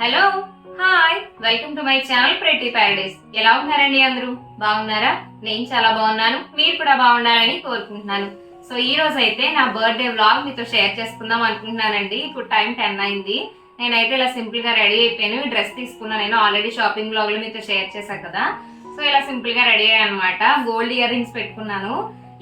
Hello hi welcome to my channel pretty paradise ఎలా ఉన్నారండి అందరూ? బాగున్నారా? నేను చాలా బాగున్నాను. మీరు కూడా బాగుండాలని కోరుకుంటున్నాను. సో ఈ రోజు అయితే నా బర్త్డే వ్లాగ్ మీతో షేర్ చేసుకుందాం అనుకుంటున్నానండి. ఇప్పుడు టైం టెన్ అయింది. నేనైతే ఇలా సింపుల్గా రెడీ అయిపోయాను. డ్రెస్ తీసుకున్నాను నేను ఆల్రెడీ షాపింగ్ బ్లాగ్లో మీతో షేర్ చేశాను కదా. సో ఇలా సింపుల్గా రెడీ అయ్యాను అనమాట గోల్డ్ ఇయర్ రింగ్స్ పెట్టుకున్నాను.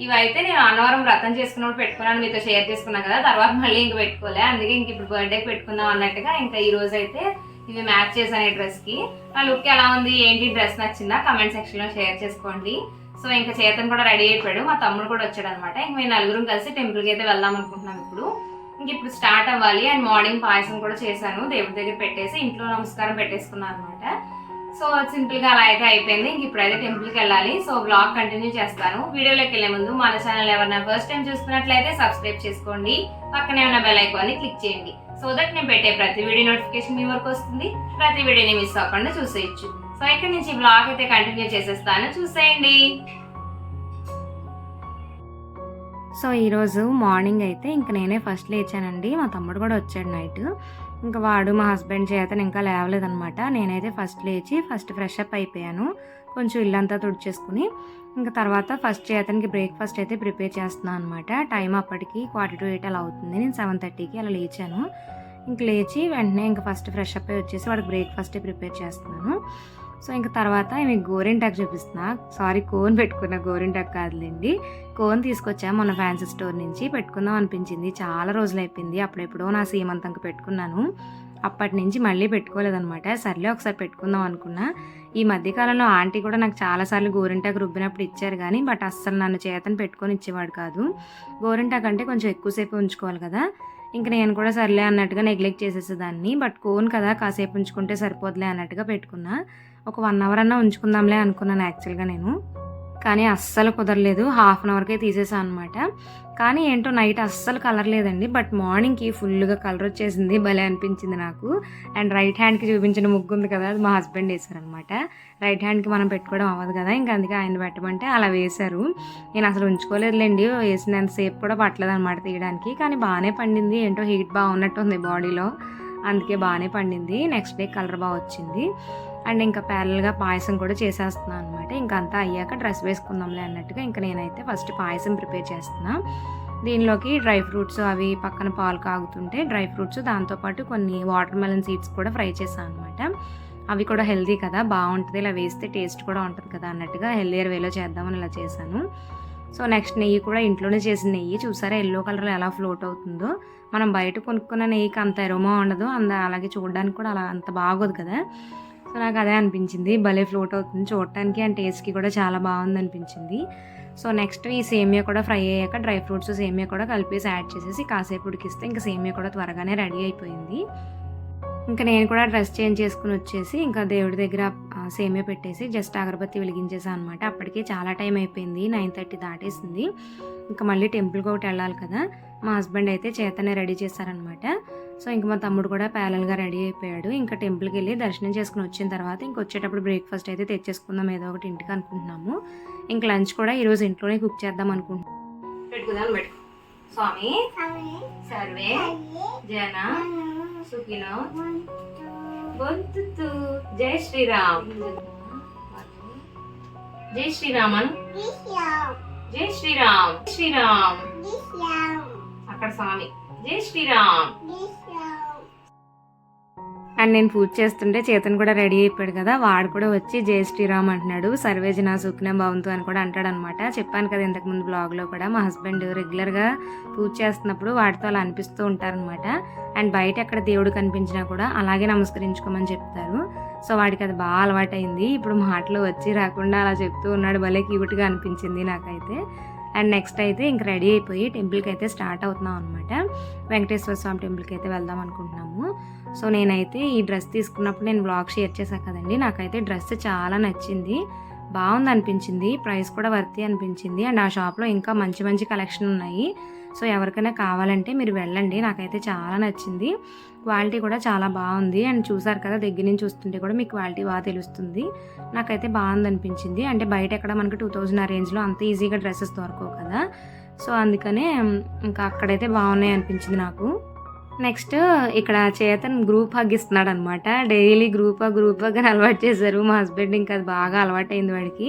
ఇవైతే నేను అన్నవరం వ్రతం చేసుకున్నప్పుడు పెట్టుకున్నాను. మీతో షేర్ చేసుకున్నాను కదా. తర్వాత మళ్ళీ ఇంక పెట్టుకోలే. అందుకే ఇంక ఇప్పుడు బర్త్డేకి పెట్టుకుందాం అన్నట్టుగా ఇంకా ఈ రోజు అయితే ఇవి మ్యాచ్ చేశాను ఈ డ్రెస్కి నా లుక్ ఎలా ఉంది? ఏంటి? డ్రెస్ నచ్చిందా? కమెంట్ సెక్షన్లో షేర్ చేసుకోండి. సో ఇంకా చేతన్ కూడా రెడీ అయిపోయాడు. మా తమ్ముడు కూడా వచ్చాడు అనమాట ఇంక మేము నలుగురం కలిసి టెంపుల్కి అయితే వెళ్దాం అనుకుంటున్నాం ఇప్పుడు. ఇంక ఇప్పుడు స్టార్ట్ అవ్వాలి. అండ్ మార్నింగ్ పాయసం కూడా చేశాను. దేవుడి దగ్గర పెట్టేసి ఇంట్లో నమస్కారం పెట్టేసుకున్నాను అనమాట సో సింపుల్గా అలా అయితే అయిపోయింది. ఇంక ఇప్పుడైతే టెంపుల్కి వెళ్ళాలి. సో బ్లాగ్ కంటిన్యూ చేస్తాను. వీడియోలోకి వెళ్ళే ముందు మన ఛానల్ ఎవరైనా ఫస్ట్ టైం చూస్తున్నట్లయితే సబ్స్క్రైబ్ చేసుకోండి. పక్కనే ఉన్న బెల్ ఐకాన్ని క్లిక్ చేయండి. సో దట్ నేను పెట్టే ప్రతి వీడియో నోటిఫికేషన్ మీ వరకు వస్తుంది. ప్రతి వీడియోని మిస్ అవ్వకుండా చూసేయచ్చు. సో ఇక్కడ నుంచి బ్లాగ్ అయితే కంటిన్యూ చేసేస్తాను. చూసేయండి. సో ఈరోజు మార్నింగ్ అయితే ఇంక నేనే ఫస్ట్ లేచానండి. మా తమ్ముడు కూడా వచ్చాడు నైట్ ఇంకా వాడు మా హస్బెండ్ చేతను ఇంకా లేవలేదనమాట నేనైతే ఫస్ట్ లేచి ఫస్ట్ ఫ్రెష్ అప్ అయిపోయాను. కొంచెం ఇల్లంతా తుడిచేసుకుని ఇంకా తర్వాత ఫస్ట్ చేతనికి బ్రేక్ఫాస్ట్ అయితే ప్రిపేర్ చేస్తున్నాను అనమాట టైం అప్పటికి క్వార్టర్ టు ఎయిట్ అలా అవుతుంది. నేను సెవెన్ థర్టీకి అలా లేచాను. ఇంక లేచి వెంటనే ఇంకా ఫస్ట్ ఫ్రెష్ అప్ అయి వచ్చేసి వాడికి బ్రేక్ఫాస్టే ప్రిపేర్ చేస్తున్నాను. సో ఇంకా తర్వాత మీకు గోరింటాకు చూపిస్తున్నా. సారీ కోన్ పెట్టుకున్న గోరింటాకు కాదులేండి. కోన్ తీసుకొచ్చా మొన్న ఫ్యాన్సీ స్టోర్ నుంచి. పెట్టుకుందాం అనిపించింది. చాలా రోజులు అయిపోయింది అప్పుడెప్పుడో నా సీమంతంకి పెట్టుకున్నాను. అప్పటి నుంచి మళ్ళీ పెట్టుకోలేదనమాట సర్లే ఒకసారి పెట్టుకుందాం అనుకున్నా. ఈ మధ్యకాలంలో ఆంటీ కూడా నాకు చాలాసార్లు గోరింటాకు రుబ్బినప్పుడు ఇచ్చారు కానీ బట్ అస్సలు నన్ను చేతను పెట్టుకొని ఇచ్చేవాడు కాదు. గోరింటాకు అంటే కొంచెం ఎక్కువసేపు ఉంచుకోవాలి కదా. ఇంక నేను కూడా సర్లే అన్నట్టుగా నెగ్లెక్ట్ చేసేసేదాన్ని. బట్ కోన్ కదా కాసేపు ఉంచుకుంటే సరిపోదులే అన్నట్టుగా పెట్టుకున్నా. ఒక వన్ అవర్ అన్నా ఉంచుకుందాంలే అనుకున్నాను యాక్చువల్గా నేను. కానీ అస్సలు కుదరలేదు. హాఫ్ అన్ అవర్కే తీసేసాను అనమాట కానీ ఏంటో నైట్ అస్సలు కలర్ లేదండి. బట్ మార్నింగ్కి ఫుల్గా కలర్ వచ్చేసింది. భలే అనిపించింది నాకు. అండ్ రైట్ హ్యాండ్కి చూపించిన ముగ్గు ఉంది కదా అది మా హస్బెండ్ వేశారనమాట రైట్ హ్యాండ్కి మనం పెట్టుకోవడం అవ్వదు కదా. ఇంకా అందుకే ఆయన పెట్టమంటే అలా వేశారు. నేను అసలు ఉంచుకోలేదులేండి. వేసినంతసేపు కూడా పట్టలేదు అనమాట తీయడానికి. కానీ బాగానే పండింది. ఏంటో హీట్ బాగున్నట్టు ఉంది బాడీలో అందుకే బాగానే పండింది. నెక్స్ట్ డే కలర్ బాగా వచ్చింది. అండ్ ఇంకా ప్యారల్గా పాయసం కూడా చేసేస్తున్నాను అనమాట ఇంకా అంతా అయ్యాక డ్రెస్ వేసుకుందాంలే అన్నట్టుగా ఇంకా నేనైతే ఫస్ట్ పాయసం ప్రిపేర్ చేస్తున్నా. దీనిలోకి డ్రై ఫ్రూట్స్ అవి పక్కన పాలు కాగుతుంటే డ్రై ఫ్రూట్స్ దాంతోపాటు కొన్ని వాటర్ మెలన్ సీడ్స్ కూడా ఫ్రై చేశాను అనమాట అవి కూడా హెల్దీ కదా బాగుంటుంది. ఇలా వేస్తే టేస్ట్ కూడా ఉంటుంది కదా అన్నట్టుగా హెల్దీయర్ వేలో చేద్దామని ఇలా చేశాను. సో నెక్స్ట్ నెయ్యి కూడా ఇంట్లోనే చేసిన నెయ్యి. చూసారా ఎల్లో కలర్లో ఎలా ఫ్లోట్ అవుతుందో. మనం బయట కొనుక్కున్న నెయ్యికి అంత ఎరోమా ఉండదు. అంద అలాగే చూడడానికి కూడా అలా అంత బాగోదు కదా. సో నాకు అదే అనిపించింది. భలే ఫ్లోట్ అవుతుంది చూడటానికి అండ్ టేస్ట్కి కూడా చాలా బాగుంది అనిపించింది. సో నెక్స్ట్ ఈ సేమియా కూడా ఫ్రై అయ్యాక డ్రై ఫ్రూట్స్ సేమియా కూడా కలిపేసి యాడ్ చేసేసి కాసేపు ఉడికిస్తే ఇంకా సేమియా కూడా త్వరగానే రెడీ అయిపోయింది. ఇంకా నేను కూడా డ్రెస్ చేంజ్ చేసుకుని వచ్చేసి ఇంకా దేవుడి దగ్గర ఆ, సేమియా పెట్టేసి జస్ట్ అగరబత్తి వెలిగించేసాను అనమాట అప్పటికే చాలా టైం అయిపోయింది. నైన్ థర్టీ దాటేసింది. ఇంకా మళ్ళీ టెంపుల్కి ఒకటి వెళ్ళాలి కదా. మా హస్బెండ్ అయితే చేతనే రెడీ చేశారనమాట సో ఇంక మా తమ్ముడు కూడా ప్యాలల్గా రెడీ అయిపోయాడు. ఇంకా టెంపుల్కి వెళ్ళి దర్శనం చేసుకుని వచ్చిన తర్వాత ఇంక వచ్చేటప్పుడు బ్రేక్ఫాస్ట్ అయితే తెచ్చేసుకుందాం ఏదో ఒకటి ఇంటికి అనుకుంటున్నాము. ఇంక లంచ్ కూడా ఈరోజు ఇంట్లోనే కుక్ చేద్దాం అనుకుంటున్నాం. పెట్టుకుందాం స్వామి. సర్వే. జన. సుఖినో. బొంతు జై శ్రీరామ్. జై శ్రీరామన్ జై శ్రీరామ్. శ్రీరామ్. అక్కడ స్వామి. జై శ్రీరామ్. అండ్ నేను పూజ చేస్తుంటే చేతన్ కూడా రెడీ అయిపోయాడు కదా వాడు కూడా వచ్చి జై శ్రీరామ్ అంటున్నాడు సర్వేజన సుఖ్న భవంతు అని కూడా అంటాడు అనమాట చెప్పాను కదా ఇంతకుముందు బ్లాగ్లో కూడా మా హస్బెండ్ రెగ్యులర్గా పూజ చేస్తున్నప్పుడు వాటితో అలా అనిపిస్తూ ఉంటారనమాట. అండ్ బయట ఎక్కడ దేవుడు కనిపించినా కూడా అలాగే నమస్కరించుకోమని చెప్తారు. సో వాడికి అది బాగా అలవాటైంది. ఇప్పుడు మాటలు వచ్చి రాకుండా అలా చెప్తూ ఉన్నాడు. భలే క్యూట్గా అనిపించింది నాకైతే. అండ్ నెక్స్ట్ అయితే ఇంక రెడీ అయిపోయి టెంపుల్కి అయితే స్టార్ట్ అవుతున్నాం అనమాట వెంకటేశ్వర స్వామి టెంపుల్కి అయితే వెళ్దాం అనుకుంటున్నాము. సో నేనైతే ఈ డ్రెస్ తీసుకున్నప్పుడు నేను బ్లాగ్ షేర్ చేశాను కదండి. నాకైతే డ్రెస్ చాలా నచ్చింది. బాగుంది అనిపించింది ప్రైస్ కూడా వర్తి అనిపించింది. అండ్ ఆ షాప్లో ఇంకా మంచి మంచి కలెక్షన్ ఉన్నాయి. సో ఎవరికైనా కావాలంటే మీరు వెళ్ళండి. నాకైతే చాలా నచ్చింది. క్వాలిటీ కూడా చాలా బాగుంది. అండ్ చూసారు కదా దగ్గర నుంచి చూస్తుంటే కూడా మీకు క్వాలిటీ బాగా తెలుస్తుంది. నాకైతే బాగుంది అనిపించింది అంటే బయట ఎక్కడ మనకి టూ థౌజండ్ ఆ రేంజ్లో అంత ఈజీగా డ్రెస్సెస్ దొరకవు కదా. సో అందుకనే ఇంకా అక్కడైతే బాగున్నాయి అనిపించింది నాకు. నెక్స్ట్ ఇక్కడ చేతన్ గ్రూప్ హగ్ ఇస్తున్నాడు అనమాట daily group hug group hug అని అలవాటు చేశారు. మా హస్బెండ్ ఇంకా అది బాగా అలవాటు అయింది వాడికి.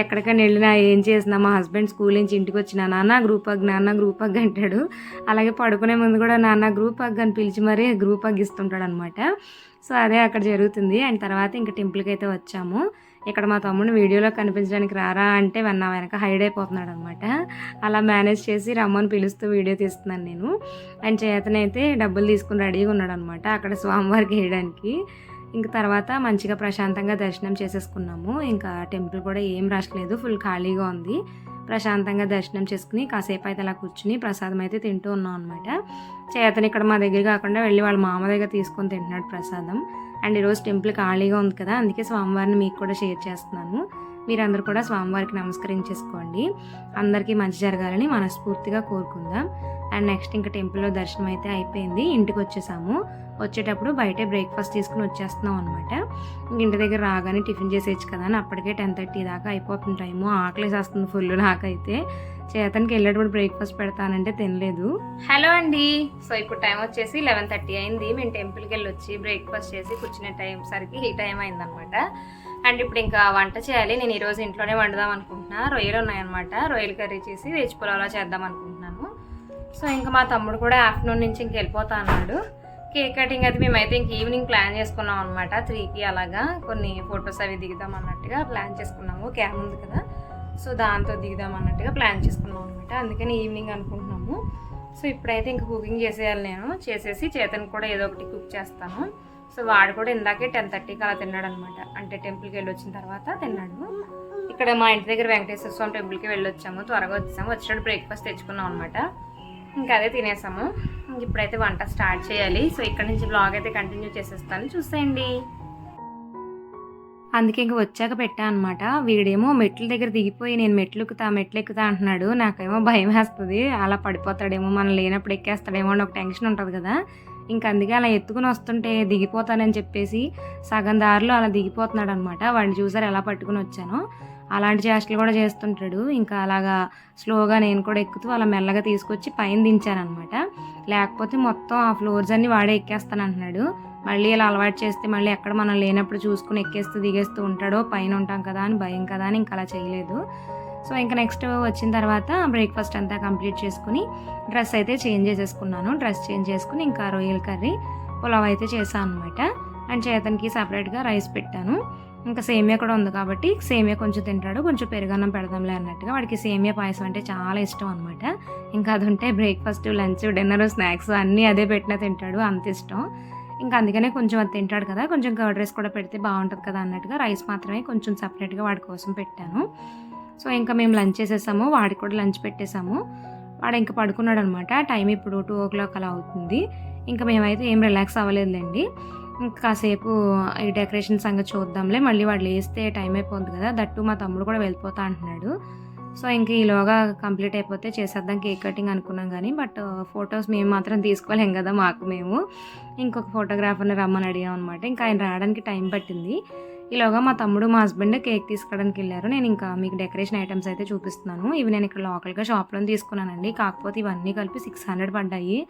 ఎక్కడికైనా వెళ్ళినా ఏం చేసినా మా హస్బెండ్ స్కూల్ నుంచి ఇంటికి వచ్చినా నాన్న గ్రూప్ హగ్ నాన్న గ్రూప్ హగ్ అంటాడు. అలాగే పడుకునే ముందు కూడా నాన్న గ్రూప్ హగ్ అని పిలిచి మరీ గ్రూప్ హగ్ ఇస్తుంటాడు అనమాట సో అదే అక్కడ జరుగుతుంది. అండ్ తర్వాత ఇంకా టెంపుల్కి అయితే వచ్చాము. ఇక్కడ మా తమ్ముడు వీడియోలో కనిపించడానికి రారా అంటే నా వెనక హైడ్ అయిపోతున్నాడు అనమాట అలా మేనేజ్ చేసి రమ్మని పిలుస్తూ వీడియో తీస్తున్నాను నేను. అండ్ చేతనైతే డబ్బులు తీసుకుని రెడీగా ఉన్నాడు అనమాట అక్కడ స్వామివారికి వేయడానికి. ఇంక తర్వాత మంచిగా ప్రశాంతంగా దర్శనం చేసేసుకున్నాము. ఇంకా టెంపుల్ కూడా ఏం రష్ లేదు ఫుల్ ఖాళీగా ఉంది. ప్రశాంతంగా దర్శనం చేసుకుని కాసేపు అయితే అలా కూర్చుని ప్రసాదం అయితే తింటూ ఉన్నాం అనమాట చేతని ఇక్కడ మా దగ్గర కాకుండా వెళ్ళి వాళ్ళ మామ దగ్గర తీసుకొని తింటున్నాడు ప్రసాదం. అండ్ ఈరోజు టెంపుల్ ఖాళీగా ఉంది కదా అందుకే స్వామివారిని మీకు కూడా షేర్ చేస్తున్నాను. మీరందరూ కూడా స్వామివారికి నమస్కరించేసుకోండి. అందరికీ మంచి జరగాలని మనస్ఫూర్తిగా కోరుకుందాం. అండ్ నెక్స్ట్ ఇంకా టెంపుల్లో దర్శనం అయితే అయిపోయింది. ఇంటికి వచ్చేసాము. వచ్చేటప్పుడు బయటే బ్రేక్ఫాస్ట్ తీసుకుని వచ్చేస్తున్నాం అనమాట ఇంటి దగ్గర రాగానే టిఫిన్ చేసేయచ్చు కదా అని అప్పటికే టెన్ థర్టీ దాకా అయిపోతుంది టైము. ఆకలేసేస్తుంది ఫుల్ నాకైతే. చేతనికి వెళ్ళేటప్పుడు బ్రేక్ఫాస్ట్ పెడతానంటే తినలేదు. హలో అండి. సో ఇప్పుడు టైం వచ్చేసి లెవెన్ థర్టీ అయింది. మేము టెంపుల్కి వెళ్ళి వచ్చి బ్రేక్ఫాస్ట్ చేసి కూర్చునే టైం సరికి ఈ టైం అయిందనమాట అండ్ ఇప్పుడు ఇంకా వంట చేయాలి. నేను ఈరోజు ఇంట్లోనే వండుదాం అనుకుంటున్నా. రొయ్యలు ఉన్నాయన్నమాట. రొయ్యలు కర్రీ చేసి వెజ్ పులావ్లా చేద్దాం అనుకుంటున్నాను. సో ఇంకా మా తమ్ముడు కూడా ఆఫ్టర్నూన్ నుంచి ఇంక వెళ్ళిపోతా అన్నాడు. కేక్ కటింగ్ అయితే మేమైతే ఇంక ఈవినింగ్ ప్లాన్ చేసుకున్నాం అనమాట త్రీకి అలాగా కొన్ని ఫొటోస్ అవి దిగుదాం అన్నట్టుగా ప్లాన్ చేసుకున్నాము. క్యామ్ ఉంది కదా. సో దాంతో దిగుదాం అన్నట్టుగా ప్లాన్ చేసుకున్నాం అనమాట అందుకని ఈవినింగ్ అనుకుంటున్నాము. సో ఇప్పుడైతే ఇంక కుకింగ్ చేసేయాలి నేను. చేసేసి చేతను కూడా ఏదో ఒకటి కుక్ చేస్తాను. సో వాడు కూడా ఇందాకే టెన్ థర్టీకి అలా తిన్నాడు అనమాట అంటే టెంపుల్కి వెళ్ళి వచ్చిన తర్వాత తిన్నాడు. ఇక్కడ మా ఇంటి దగ్గర వెంకటేశ్వర స్వామి టెంపుల్కి వెళ్ళొచ్చాము త్వరగా వచ్చాము. వచ్చినప్పుడు బ్రేక్ఫాస్ట్ తెచ్చుకున్నాం అనమాట. ఇంకా అదే తినేసాము. ఇంక ఇప్పుడైతే వంట స్టార్ట్ చేయాలి. సో ఇక్కడ నుంచి బ్లాగ్ అయితే కంటిన్యూ చేసేస్తాను. చూసేయండి. అందుకే ఇంక వచ్చాక పెట్టా అనమాట. వీడేమో మెట్ల దగ్గర దిగిపోయి నేను మెట్లు ఎక్కుతా మెట్లు ఎక్కుతా అంటున్నాడు. నాకేమో భయం వేస్తుంది అలా పడిపోతాడేమో మనం లేనప్పుడు ఎక్కేస్తాడేమో అని ఒక టెన్షన్ ఉంటుంది కదా. ఇంక అందుకే అలా ఎత్తుకుని వస్తుంటే దిగిపోతానని చెప్పేసి సగం దారిలో అలా దిగిపోతున్నాడు అనమాట వాడిని చూసారు ఎలా పట్టుకుని వచ్చానో. అలాంటి చేష్టలు కూడా చేస్తుంటాడు. ఇంకా అలాగా స్లోగా నేను కూడా ఎక్కుతూ అలా మెల్లగా తీసుకొచ్చి పైన దించానమాట లేకపోతే మొత్తం ఆ ఫ్లోర్స్ అన్ని వాడే ఎక్కేస్తాను అంటున్నాడు మళ్ళీ ఇలా అలవాటు చేస్తే మళ్ళీ ఎక్కడ మనం లేనప్పుడు చూసుకుని ఎక్కేస్తూ దిగేస్తూ ఉంటాడో పైన ఉంటాం కదా అని భయం కదా అని ఇంకా అలా చేయలేదు. సో ఇంకా నెక్స్ట్ వచ్చిన తర్వాత బ్రేక్ఫాస్ట్ అంతా కంప్లీట్ చేసుకుని డ్రెస్ అయితే చేంజ్ చేసేసుకున్నాను. డ్రెస్ చేంజ్ చేసుకుని ఇంకా రొయ్యల కర్రీ పులావ్ అయితే చేశాను అనమాట అండ్ చేతనికి సపరేట్గా రైస్ పెట్టాను. ఇంకా సేమియా కూడా ఉంది కాబట్టి సేమియా కొంచెం తింటాడు కొంచెం పెరుగన్నం పెడదాంలే అన్నట్టుగా వాడికి సేమియా పాయసం అంటే చాలా ఇష్టం అనమాట ఇంకా అది ఉంటే బ్రేక్ఫాస్ట్ లంచ్ డిన్నర్ స్నాక్స్ అన్నీ అదే పెట్టినా తింటాడు అంత ఇష్టం. ఇంకా అందుకనే కొంచెం అది తింటాడు కదా కొంచెం కర్డ్ రైస్ కూడా పెడితే బాగుంటుంది కదా అన్నట్టుగా రైస్ మాత్రమే కొంచెం సపరేట్గా వాడి కోసం పెట్టాను. సో ఇంకా మేము లంచ్ చేసేసాము వాడికి కూడా లంచ్ పెట్టేసాము. వాడు ఇంకా పడుకున్నాడు అనమాట టైం ఇప్పుడు టూ ఓ క్లాక్ అలా అవుతుంది. ఇంకా మేమైతే ఏం రిలాక్స్ అవ్వలేదులేండి. ఇంకా కాసేపు ఈ డెకరేషన్ సంగతి చూద్దాంలే మళ్ళీ వాడు లేస్తే టైం అయిపోతుంది కదా దట్టు మా తమ్ముడు కూడా వెళ్ళిపోతా అంటున్నాడు. సో ఇంక ఈలోగా కంప్లీట్ అయిపోతే చేసేద్దాం కేక్ కటింగ్ అనుకున్నాం కానీ బట్ ఫొటోస్ మేము మాత్రం తీసుకోలేం కదా మాకు మేము. ఇంకొక ఫోటోగ్రాఫర్ని రమ్మని అడిగాం అనమాట. ఇంకా ఆయన రావడానికి టైం పట్టింది. ఈలోగా మా తమ్ముడు మా హస్బెండ్ కేక్ తీసుకోవడానికి వెళ్ళారు. నేను ఇంకా మీకు డెకరేషన్ ఐటమ్స్ అయితే చూపిస్తున్నాను. ఇవి నేను ఇక్కడ లోకల్గా షాప్లో తీసుకున్నానండి. కాకపోతే ఇవన్నీ కలిపి సిక్స్ హండ్రెడ్ పడ్డాయి.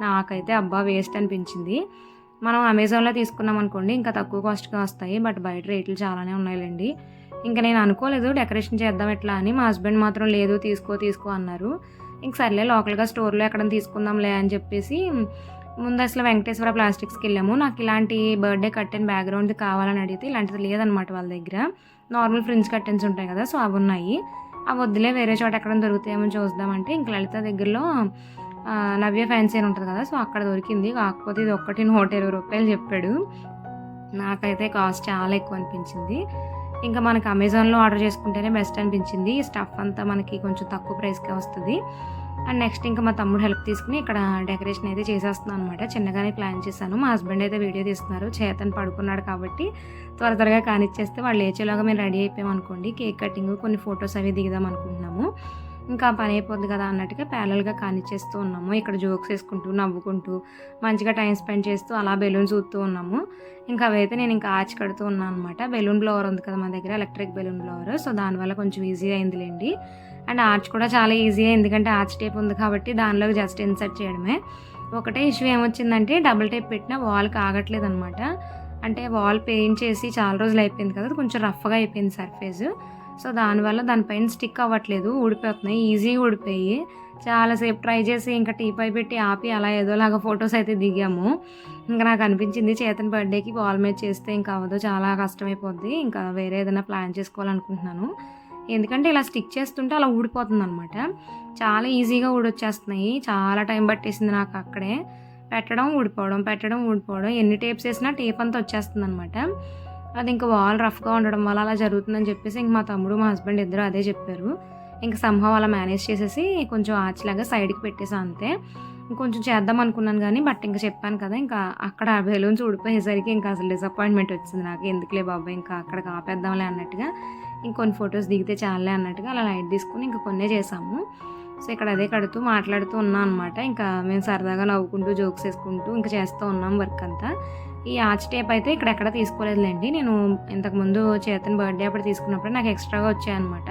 నాకైతే అబ్బా వేస్ట్ అనిపించింది. మనం అమెజాన్లో తీసుకున్నాం అనుకోండి ఇంకా తక్కువ కాస్ట్గా వస్తాయి. బట్ బయట రేట్లు చాలానే ఉన్నాయిలేండి. ఇంకా నేను అనుకోలేదు డెకరేషన్ చేద్దాం ఎట్లా అని. మా హస్బెండ్ మాత్రం లేదు తీసుకో తీసుకో అన్నారు. ఇంక సర్లే లోకల్గా స్టోర్లో ఎక్కడ తీసుకుందాంలే అని చెప్పేసి ముందు అసలు వెంకటేశ్వర ప్లాస్టిక్స్కి వెళ్ళాము. నాకు ఇలాంటి బర్త్డే కట్టెన్ బ్యాక్గ్రౌండ్ కావాలని అడిగితే ఇలాంటిది లేదనమాట వాళ్ళ దగ్గర. నార్మల్ ఫ్రిడ్జ్ కట్టెన్స్ ఉంటాయి కదా సో అవి ఉన్నాయి. అవి వద్దులే వేరే చోట ఎక్కడ దొరుకుతాయేమో చూద్దామంటే ఇంక లలిత దగ్గరలో నవ్య ఫ్యాన్సీ అని ఉంటుంది కదా సో అక్కడ దొరికింది. కాకపోతే ఇది ఒక్కటి నూట ఇరవై రూపాయలు చెప్పాడు. నాకైతే కాస్ట్ చాలా ఎక్కువ అనిపించింది. ఇంకా మనకి అమెజాన్లో ఆర్డర్ చేసుకుంటేనే బెస్ట్ అనిపించింది. ఈ స్టఫ్ అంతా మనకి కొంచెం తక్కువ ప్రైస్కే వస్తుంది. అండ్ నెక్స్ట్ ఇంకా మా తమ్ముడు హెల్ప్ తీసుకుని ఇక్కడ డెకరేషన్ అయితే చేసేస్తున్నాను అనమాట చిన్నగానే ప్లాన్ చేశాను. మా హస్బెండ్ అయితే వీడియో తీస్తున్నారు. చేతను పడుకున్నాడు కాబట్టి త్వర త్వరగా కానిచ్చేస్తే వాళ్ళు లేచేలాగా మేము రెడీ అయిపోయాం అనుకోండి కేక్ కటింగ్ కొన్ని ఫొటోస్ అవి దిగుదాం అనుకుంటున్నాము. ఇంకా పని అయిపోద్ది కదా అన్నట్టుగా ప్యారల్గా కానిచ్చేస్తూ ఉన్నాము. ఇక్కడ జోక్స్ వేసుకుంటూ నవ్వుకుంటూ మంచిగా టైం స్పెండ్ చేస్తూ అలా బెలూన్స్ ఊతూ ఉన్నాము. ఇంకా అవైతే నేను ఇంకా ఆచి కడుతూ ఉన్నాను అనమాట బెలూన్ బ్లవర్ ఉంది కదా మా దగ్గర ఎలక్ట్రిక్ బెలూన్ బ్లవర్ సో దానివల్ల కొంచెం ఈజీ అయిందిలేండి. అండ్ ఆర్చ్ కూడా చాలా ఈజీ ఎందుకంటే ఆర్చ్ టేప్ ఉంది కాబట్టి దానిలోకి జస్ట్ ఇన్సర్ట్ చేయడమే. ఒకటే ఇష్యూ ఏమొచ్చిందంటే డబుల్ టేప్ పెట్టిన వాల్ కాగట్లేదు అనమాట అంటే వాల్ పెయింట్ చేసి చాలా రోజులు అయిపోయింది కదా కొంచెం రఫ్గా అయిపోయింది సర్ఫేస్ సో దానివల్ల దానిపైన స్టిక్ అవ్వట్లేదు ఊడిపోతున్నాయి ఈజీగా ఊడిపోయి. చాలాసేపు ట్రై చేసి ఇంకా టీపై పెట్టి ఆపి అలా ఏదోలాగా ఫొటోస్ అయితే దిగాము. ఇంకా నాకు అనిపించింది చేతన్ బర్త్డేకి వాల్ మీద చేస్తే ఇంకా అవ్వదు చాలా కష్టమైపోద్ది. ఇంకా వేరే ఏదైనా ప్లాన్ చేసుకోవాలనుకుంటున్నాను. ఎందుకంటే ఇలా స్టిక్ చేస్తుంటే అలా ఊడిపోతుంది అనమాట చాలా ఈజీగా ఊడొచ్చేస్తున్నాయి. చాలా టైం పట్టేసింది నాకు అక్కడే. పెట్టడం ఊడిపోవడం పెట్టడం ఊడిపోవడం. ఎన్ని టేప్స్ వేసినా టేప్ అంతా వచ్చేస్తుంది అనమాట అది ఇంకా వాల్ రఫ్గా ఉండడం వల్ల అలా జరుగుతుందని చెప్పేసి ఇంక మా తమ్ముడు మా హస్బెండ్ ఇద్దరు అదే చెప్పారు. ఇంకా సంభవం అలా మేనేజ్ చేసేసి కొంచెం ఆచిలాగా సైడ్కి పెట్టేసా అంతే. కొంచెం చేద్దాం అనుకున్నాను కానీ బట్ ఇంకా చెప్పాను కదా ఇంకా అక్కడ బెలూన్స్ ఊడిపోయేసరికి ఇంకా అసలు డిసప్పాయింట్మెంట్ వచ్చింది నాకు. ఎందుకులే బాబా ఇంకా అక్కడ ఆపేద్దాంలే అన్నట్టుగా ఇంకొన్ని ఫొటోస్ దిగితే చాలే అన్నట్టుగా అలా లైట్ తీసుకుని ఇంకా కొన్నే చేసాము సో ఇక్కడ అదే కడుతూ మాట్లాడుతూ ఉన్నాం అనమాట ఇంకా మేము సరదాగా నవ్వుకుంటూ జోక్స్ వేసుకుంటూ ఇంకా చేస్తూ ఉన్నాం వర్క్ అంతా. ఈ ఆర్చ్ టేప్ అయితే ఇక్కడ ఎక్కడ తీసుకోలేదులేండి. నేను ఇంతకుముందు చేతన్ బర్త్డే అప్పుడు తీసుకున్నప్పుడు నాకు ఎక్స్ట్రాగా వచ్చాయన్నమాట.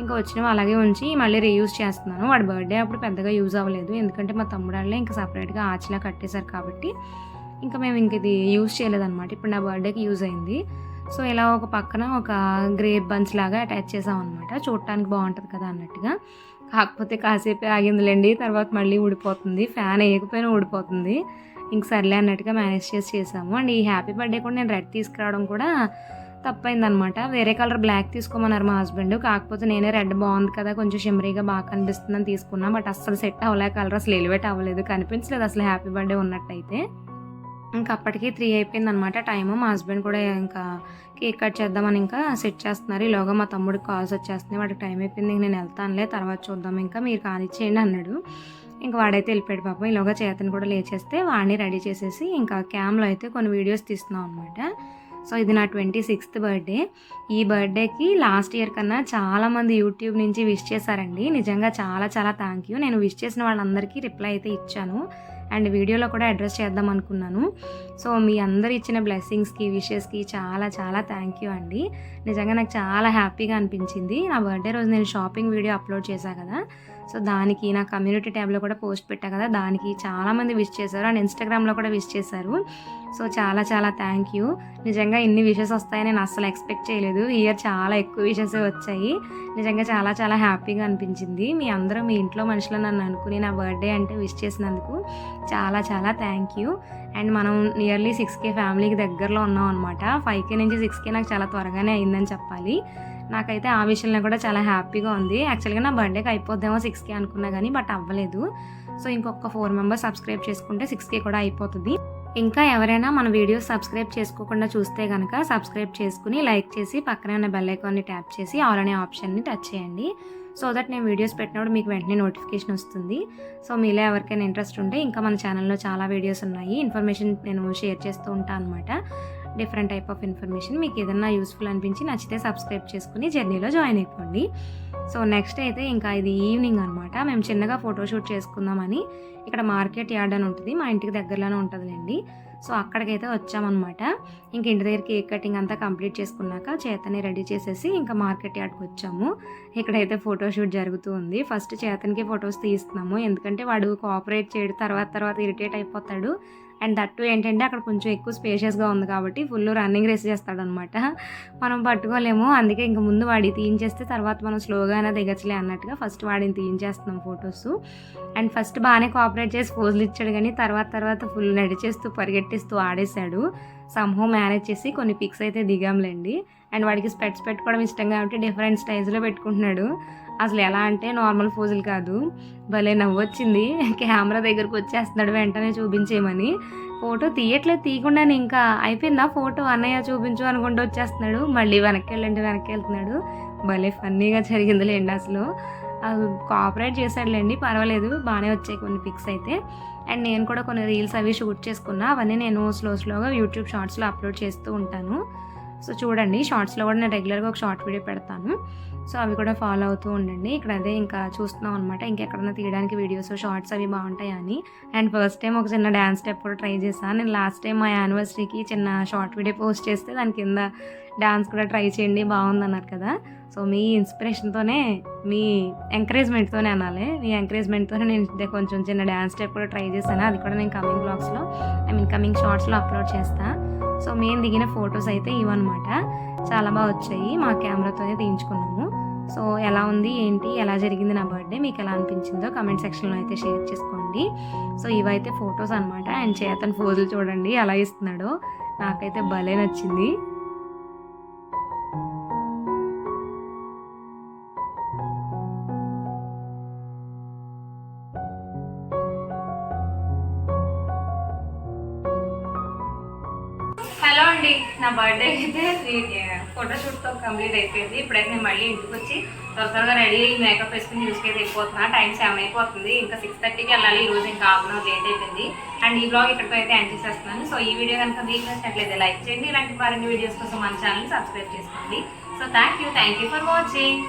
ఇంకా వచ్చినవి అలాగే ఉంచి మళ్ళీ రీయూజ్ చేస్తున్నాను. వాడి బర్త్డే అప్పుడు పెద్దగా యూజ్ అవ్వలేదు. ఎందుకంటే మా తమ్ముడు వాళ్ళే ఇంకా సపరేట్గా ఆర్చ్లా కట్టేశారు కాబట్టి ఇంకా మేము ఇంక ఇది యూజ్ చేయలేదన్నమాట. ఇప్పుడు నా బర్త్డేకి యూజ్ అయింది. సో ఇలా ఒక పక్కన ఒక గ్రేప్ బంచ్ లాగా అటాచ్ చేసాం అనమాట చూడటానికి బాగుంటుంది కదా అన్నట్టుగా. కాకపోతే కాసేపే ఆగిందిలేండి. తర్వాత మళ్ళీ ఊడిపోతుంది. ఫ్యాన్ వేయకపోయినా ఊడిపోతుంది. ఇంక సర్లే అన్నట్టుగా మేనేజ్ చేసి చేసాము. అండ్ ఈ హ్యాపీ బర్త్డే కూడా నేను రెడ్ తీసుకురావడం కూడా తప్పైందనమాట వేరే కలర్ బ్లాక్ తీసుకోమన్నారు మా హస్బెండ్ కాకపోతే నేనే రెడ్ బాగుంది కదా కొంచెం షిమరీగా బాగా కనిపిస్తుందని తీసుకున్నా. బట్ అస్సలు సెట్ అవ్వలే కలర్ అసలు ఎలివేట్ అవ్వలేదు. కనిపించలేదు అసలు హ్యాపీ బర్త్డే ఉన్నట్టయితే. ఇంకా అప్పటికి త్రీ అయిపోయింది అనమాట టైము మా హస్బెండ్ కూడా ఇంకా కేక్ కట్ చేద్దామని ఇంకా సెట్ చేస్తున్నారు. ఈలోగా మా తమ్ముడికి కాల్స్ వచ్చేస్తున్నాయి. వాటికి టైం అయిపోయింది. ఇంక నేను వెళ్తానులే తర్వాత చూద్దాం. ఇంకా మీరు కానిచ్చేయండి అన్నాడు. ఇంకా వాడైతే వెళ్ళిపోయాడు పాపం ఈలోగా చేతను కూడా లేచేస్తే వాడిని రెడీ చేసేసి ఇంకా క్యామ్లో అయితే కొన్ని వీడియోస్ తీస్తున్నాం అనమాట సో ఇది నా ట్వంటీ సిక్స్త్ బర్త్డే. ఈ బర్త్డేకి లాస్ట్ ఇయర్ కన్నా చాలామంది యూట్యూబ్ నుంచి విష్ చేశారండి. నిజంగా చాలా చాలా థ్యాంక్ యూ. నేను విష్ చేసిన వాళ్ళందరికీ రిప్లై అయితే ఇచ్చాను. అండ్ వీడియోలో కూడా అడ్రస్ చేద్దాం అనుకున్నాను. సో మీ అందరు ఇచ్చిన బ్లెస్సింగ్స్కి విషెస్కి చాలా చాలా థ్యాంక్ యూ అండి. నిజంగా నాకు చాలా హ్యాపీగా అనిపించింది. నా బర్త్డే రోజు నేను షాపింగ్ వీడియో అప్లోడ్ చేశాను కదా. సో దానికి నా కమ్యూనిటీ ట్యాబ్లో కూడా పోస్ట్ పెట్టా కదా. దానికి చాలామంది విష్ చేశారు. అండ్ ఇన్స్టాగ్రామ్లో కూడా విష్ చేశారు. సో చాలా చాలా థ్యాంక్ యూ నిజంగా ఇన్ని విషెస్ వస్తాయని నేను అస్సలు ఎక్స్పెక్ట్ చేయలేదు. ఇయర్ చాలా ఎక్కువ విషెస్ వచ్చాయి. నిజంగా చాలా చాలా హ్యాపీగా అనిపించింది. మీ అందరూ మీ ఇంట్లో మనుషులు నన్ను అనుకుని నా బర్త్డే అంటే విష్ చేసినందుకు చాలా చాలా థ్యాంక్ యూ అండ్ మనం నియర్లీ సిక్స్ కే ఫ్యామిలీకి దగ్గరలో ఉన్నాం అనమాట ఫైవ్ కే నుంచి సిక్స్ కే నాకు చాలా త్వరగానే అయిందని చెప్పాలి. నాకైతే ఆ విషయంలో కూడా చాలా హ్యాపీగా ఉంది. యాక్చువల్గా నా బర్త్డేకి అయిపోద్దేమో సిక్స్ కే అనుకున్నా కానీ బట్ అవ్వలేదు. సో ఇంకొక ఫోర్ మెంబర్స్ సబ్స్క్రైబ్ చేసుకుంటే సిక్స్ కే కూడా అయిపోతుంది. ఇంకా ఎవరైనా మన వీడియోస్ సబ్స్క్రైబ్ చేసుకోకుండా చూస్తే కనుక సబ్స్క్రైబ్ చేసుకుని లైక్ చేసి పక్కనే ఉన్న బెల్ ఐకాన్ని ట్యాప్ చేసి ఆల్ అనే ఆప్షన్ని టచ్ చేయండి. సో దట్ నేను వీడియోస్ పెట్టినప్పుడు మీకు వెంటనే నోటిఫికేషన్ వస్తుంది. సో మీలో ఎవరికైనా ఇంట్రెస్ట్ ఉంటే ఇంకా మన ఛానల్లో చాలా వీడియోస్ ఉన్నాయి. ఇన్ఫర్మేషన్ నేను షేర్ చేస్తూ ఉంటాను అనమాట డిఫరెంట్ టైప్ ఆఫ్ ఇన్ఫర్మేషన్ మీకు ఏదన్నా యూస్ఫుల్ అనిపించి నచ్చితే సబ్స్క్రైబ్ చేసుకుని జర్నీలో జాయిన్ అయిపోండి. సో నెక్స్ట్ అయితే ఇంకా ఇది ఈవినింగ్ అనమాట మేము చిన్నగా ఫోటోషూట్ చేసుకుందామని ఇక్కడ మార్కెట్ యార్డ్ అని ఉంటుంది. మా ఇంటికి దగ్గరలోనే ఉంటుందిలేండి. సో అక్కడికైతే వచ్చామన్నమాట. ఇంక ఇంటి దగ్గర కేక్ కటింగ్ అంతా కంప్లీట్ చేసుకున్నాక చేతని రెడీ చేసేసి ఇంకా మార్కెట్ యార్డ్కి వచ్చాము. ఇక్కడైతే ఫోటోషూట్ జరుగుతూ ఉంది. ఫస్ట్ చేతనికి ఫొటోస్ తీస్తున్నాము. ఎందుకంటే వాడు కోఆపరేట్ చేయడు తర్వాత తర్వాత ఇరిటేట్ అయిపోతాడు. అండ్ దట్టు ఏంటంటే అక్కడ కొంచెం ఎక్కువ స్పేషియస్గా ఉంది కాబట్టి ఫుల్ రన్నింగ్ రేస్ చేస్తాడనమాట మనం పట్టుకోలేము అందుకే ఇంక ముందు వాడి తీయించేస్తే తర్వాత మనం స్లోగానే దిగచ్చలే అన్నట్టుగా ఫస్ట్ వాడిని తీయించేస్తున్నాం ఫొటోస్. అండ్ ఫస్ట్ బాగానే కోఆపరేట్ చేసి పోజులు ఇచ్చాడు కానీ తర్వాత తర్వాత ఫుల్ నడిచేస్తూ పరిగెట్టేస్తూ ఆడేశాడు. సమ్హో మేనేజ్ చేసి కొన్ని పిక్స్ అయితే దిగాంలేండి. అండ్ వాడికి స్పెట్స్ పెట్టుకోవడం ఇష్టం కాబట్టి డిఫరెంట్ స్టైల్స్లో పెట్టుకుంటున్నాడు. అసలు ఎలా అంటే నార్మల్ ఫోజులు కాదు. భలే నవ్వొచ్చింది. కెమెరా దగ్గరకు వచ్చేస్తున్నాడు వెంటనే చూపించేయమని. ఫోటో తీయట్లేదు తీయకుండానే ఇంకా అయిపోయిందా ఫోటో? అన్నయ్య చూపించు అనుకుంటూ వచ్చేస్తున్నాడు. మళ్ళీ వెనక్కి వెళ్ళంటే వెనక్కి వెళ్తున్నాడు భలే ఫన్నీగా జరిగిందిలేండి అసలు. కోఆపరేట్ చేశాడులేండి పర్వాలేదు. బాగానే వచ్చాయి కొన్ని పిక్స్ అయితే. అండ్ నేను కూడా కొన్ని రీల్స్ అవి షూట్ చేసుకున్నా. అవన్నీ నేను స్లో స్లోగా యూట్యూబ్ షార్ట్స్లో అప్లోడ్ చేస్తూ ఉంటాను. సో చూడండి షార్ట్స్లో కూడా నేను రెగ్యులర్గా ఒక షార్ట్ వీడియో పెడతాను. సో అవి కూడా ఫాలో అవుతూ ఉండండి. ఇక్కడ అదే ఇంకా చూస్తున్నాం అనమాట ఇంకెక్కడన్నా తీయడానికి వీడియోస్ షార్ట్స్ అవి బాగుంటాయని. అండ్ ఫస్ట్ టైం ఒక చిన్న డ్యాన్స్ స్టెప్ కూడా ట్రై చేశాను నేను లాస్ట్ టైం మా యానివర్సరీకి చిన్న షార్ట్ వీడియో పోస్ట్ చేస్తే దాని కింద డ్యాన్స్ కూడా ట్రై చేయండి బాగుంది అన్నారు కదా. సో మీ ఇన్స్పిరేషన్తోనే మీ ఎంకరేజ్మెంట్తోనే అనాలి. మీ ఎంకరేజ్మెంట్తోనే నేను కొంచెం చిన్న డ్యాన్స్ స్టెప్ కూడా ట్రై చేశాను. అది కూడా నేను కమింగ్ బ్లాగ్స్లో ఐ మీన్ కమింగ్ షార్ట్స్లో అప్లోడ్ చేస్తాను సో మేము దిగిన ఫొటోస్ అయితే ఇవన్నమాట. చాలా బాగా వచ్చాయి. మా కెమెరాతోనే తీయించుకున్నాము. సో ఎలా ఉంది ఏంటి ఎలా జరిగింది నా బర్త్డే మీకు ఎలా అనిపించిందో కమెంట్ సెక్షన్లో అయితే షేర్ చేసుకోండి. సో ఇవైతే ఫొటోస్ అనమాట అండ్ చేతన్ ఫోజులు చూడండి ఎలా ఇస్తున్నాడో. నాకైతే భలే నచ్చింది. నా బర్త్డే అయితే ఫోటోషూట్తో కంప్లీట్ అయిపోయింది. ఇప్పుడైతే నేను మళ్ళీ ఇంటికి వచ్చి త్వర త్వరగా రెడీ అయ్యి మేకప్ వేసుకుని యూస్కి అయితే అయిపోతున్నా టైం సెవెన్ అయిపోతుంది. ఇంకా సిక్స్ థర్టీకి వెళ్ళాలి. ఈ రోజు ఇంకా హాఫ్ అన్ అవర్ లేట్ అయిపోయింది. అండ్ ఈ బ్లాగ్ ఇక్కడితో అయితే ఎండ్ చేసేస్తున్నాను. సో ఈ వీడియో కనుక మీకు నచ్చినట్లయితే లైక్ చేయండి. ఇలాంటి మరిన్ని వీడియోస్ కోసం మన ఛానల్ సబ్స్క్రైబ్ చేసుకోండి. So thank you thank you for watching